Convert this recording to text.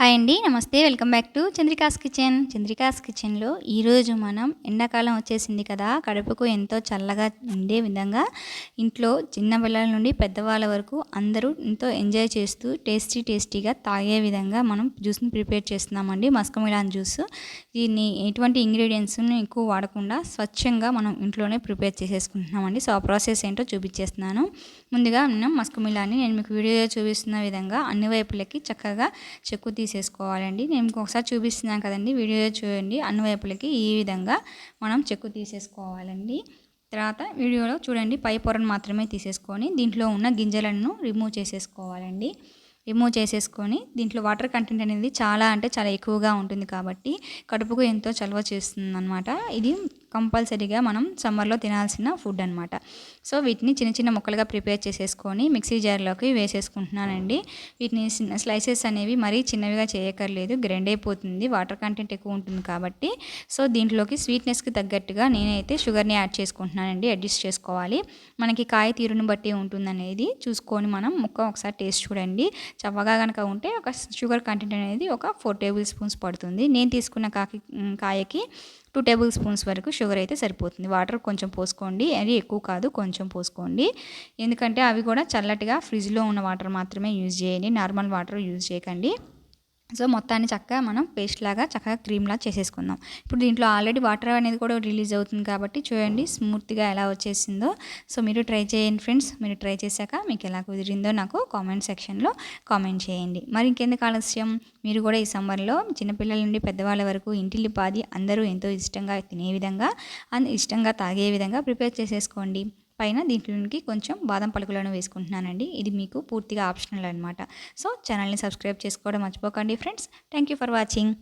Hi అండి నమస్తే. Welcome back to Chandrika's kitchen. Chandrika's కిచెన్లో ఈరోజు మనం ఎండాకాలం వచ్చేసింది కదా కడుపుకు ఎంతో చల్లగా ఉండే విధంగా ఇంట్లో చిన్న పిల్లల నుండి పెద్దవాళ్ళ వరకు అందరూ ఎంతో ఎంజాయ్ చేస్తూ టేస్టీ టేస్టీగా తాగే విధంగా మనం జ్యూస్ని ప్రిపేర్ చేస్తున్నామండి మస్కమిలాన్ జ్యూస్. దీన్ని ఎటువంటి ఇంగ్రీడియంట్స్ని ఎక్కువ వాడకుండా స్వచ్ఛంగా మనం ఇంట్లోనే ప్రిపేర్ చేసేసుకుంటున్నామండి. సో ఆ ప్రాసెస్ ఏంటో చూపించేస్తున్నాను. ముందుగా మనం మస్కమిలాన్ని నేను మీకు వీడియో చూపిస్తున్న విధంగా అన్ని వైపులకి చక్కగా చెక్కు తీసేసుకోవాలండి. నేను ఇంకొకసారి ఒకసారి చూపిస్తున్నాను కదండి. వీడియో చూడండి. అన్ని వైపులకి ఈ విధంగా మనం చెక్కు తీసేసుకోవాలండి. తర్వాత వీడియోలో చూడండి. పై పొరను మాత్రమే తీసేసుకొని దీంట్లో ఉన్న గింజలను రిమూవ్ చేసేసుకోవాలండి. రిమూవ్ చేసేసుకొని దీంట్లో వాటర్ కంటెంట్ అనేది చాలా అంటే చాలా ఎక్కువగా ఉంటుంది కాబట్టి కడుపుకు ఎంతో చలవ చేస్తుంది అనమాట ఇది కంపల్సరీగా మనం సమ్మర్లో తినాల్సిన ఫుడ్ అనమాట సో వీటిని చిన్న చిన్న ముక్కలుగా ప్రిపేర్ చేసేసుకొని మిక్సీ జార్లోకి వేసేసుకుంటున్నానండి. వీటిని స్లైసెస్ అనేవి మరీ చిన్నవిగా చేయక్కర్లేదు. గ్రైండ్ అయిపోతుంది. వాటర్ కంటెంట్ ఎక్కువ ఉంటుంది కాబట్టి. సో దీంట్లోకి స్వీట్నెస్కి తగ్గట్టుగా నేనైతే షుగర్ని యాడ్ చేసుకుంటున్నానండి. అడ్జస్ట్ చేసుకోవాలి. మనకి కాయ తీరును బట్టి ఉంటుందనేది చూసుకొని మనం ముక్క ఒకసారి టేస్ట్ చూడండి. చవ్వగా కనుక ఉంటే ఒక షుగర్ కంటెంట్ అనేది ఒక ఫోర్ టేబుల్ స్పూన్స్ పడుతుంది. నేను తీసుకున్న కాకి కాయకి టూ టేబుల్ స్పూన్స్ వరకు షుగర్ అయితే సరిపోతుంది. వాటర్ కొంచెం పోసుకోండి. అది ఎక్కువ కాదు కొంచెం పోసుకోండి. ఎందుకంటే అవి కూడా చల్లటిగా ఫ్రిడ్జ్లో ఉన్న వాటర్ మాత్రమే యూజ్ చేయండి. నార్మల్ వాటర్ యూజ్ చేయకండి. సో మొత్తాన్ని చక్కగా మనం పేస్ట్ లాగా చక్కగా క్రీమ్లా చేసేసుకుందాం. ఇప్పుడు దీంట్లో ఆల్రెడీ వాటర్ అనేది కూడా రిలీజ్ అవుతుంది కాబట్టి చూడండి స్మూత్గా ఎలా వచ్చేసిందో. సో మీరు ట్రై చేయండి ఫ్రెండ్స్. మీరు ట్రై చేశాక మీకు ఎలా కుదిరిందో నాకు కామెంట్ సెక్షన్లో కామెంట్ చేయండి. మరి ఇంకెందుకు ఆలస్యం? మీరు కూడా ఈ సమ్మర్లో చిన్నపిల్లల నుండి పెద్దవాళ్ళ వరకు ఇంటిల్లిపాది అందరూ ఎంతో ఇష్టంగా తినే విధంగా ఇష్టంగా తాగే విధంగా ప్రిపేర్ చేసేసుకోండి. పైన దీంట్లోనికి కొంచెం బాదం పలుకులను వేసుకుంటున్నానండి. ఇది మీకు పూర్తిగా ఆప్షనల్ అనమాట సో ఛానల్ని సబ్స్క్రైబ్ చేసుకోవడం మర్చిపోకండి friends. Thank you for watching.